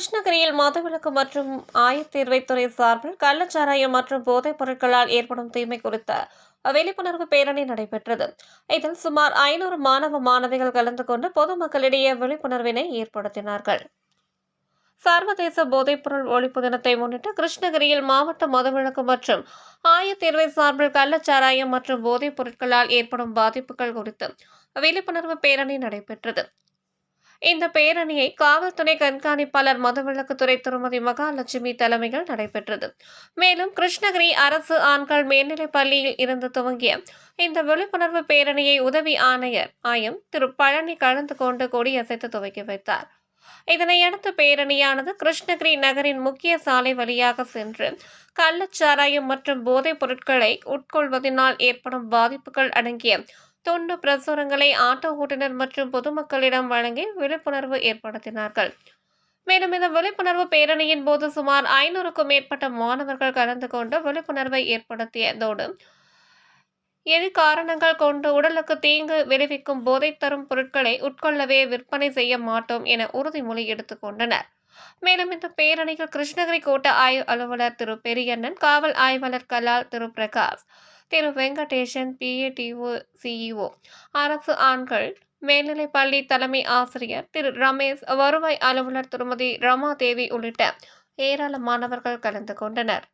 கிருஷ்ணகிரியில் மதுவிலக்கு மற்றும் ஆயத்தீர்வைத்துறை சார்பில் கள்ளச்சாராயம் மற்றும் போதைப் பொருட்களால் ஏற்படும் தீமை குறித்த விழிப்புணர்வு பேரணி நடைபெற்றது. இதில் சுமார் ஐநூறு மாணவ மாணவிகள் கலந்து கொண்டு பொதுமக்களிடையே விழிப்புணர்வினை ஏற்படுத்தினார்கள். சர்வதேச போதைப்பொருள் ஒழிப்பு தினத்தை முன்னிட்டு கிருஷ்ணகிரியில் மாவட்ட மதுவிலக்கு மற்றும் ஆயத்தீர்வை சார்பில் கள்ளச்சாராயம் மற்றும் போதைப் பொருட்களால் ஏற்படும் பாதிப்புகள் குறித்து விழிப்புணர்வு பேரணி நடைபெற்றது. இந்த பேரணியை காவல்துறை கண்காணிப்பாளர் மதுவிலக்குத்துறை திருமதி மகாலட்சுமி தலைமையில் நடைபெற்றது. மேலும் கிருஷ்ணகிரி அரசு ஆண்கள் மேல்நிலைப் பள்ளியில் இருந்து துவங்கிய இந்த விழிப்புணர்வு பேரணியை உதவி ஆணையர் ஆயம் திரு பழனி கலந்து கொண்டு கொடியசைத்து துவக்கி வைத்தார். இதனையடுத்து பேரணியானது கிருஷ்ணகிரி நகரின் முக்கிய சாலை வழியாக சென்று கள்ளச்சாராயம் மற்றும் போதைப் பொருட்களை உட்கொள்வதனால் ஏற்படும் பாதிப்புகள் அடங்கிய துண்டு பிரசுரங்களை ஆட்டோ ஓட்டுநர் மற்றும் பொதுமக்களிடம் வழங்கி விழிப்புணர்வு ஏற்படுத்தினார்கள். மேலும் இந்த விழிப்புணர்வு பேரணியின் போது சுமார் ஐநூறுக்கும் மேற்பட்ட மாணவர்கள் கலந்து கொண்டு விழிப்புணர்வை ஏற்படுத்தியதோடு எது காரணங்கள் கொண்டு உடலுக்கு தீங்கு விளைவிக்கும் போதை தரும் பொருட்களை உட்கொள்ளவே விற்பனை செய்ய மாட்டோம் என உறுதிமொழி எடுத்துக்கொண்டனர் மேலும் இந்த பேரணியில் கிருஷ்ணகிரி கோட்ட ஆய்வு அலுவலர் திரு பெரியண்ணன் காவல் ஆய்வாளர் கலால் திரு பிரகாஷ் திரு வெங்கடேசன் பிஏடிஓ சிஇஓ அரசு ஆண்கள் மேல்நிலை பள்ளி தலைமை ஆசிரியர் திரு ரமேஷ் வருவாய் அலுவலர் திருமதி ரமாதேவி உள்ளிட்ட ஏராளமானவர்கள் கலந்து கொண்டனர்.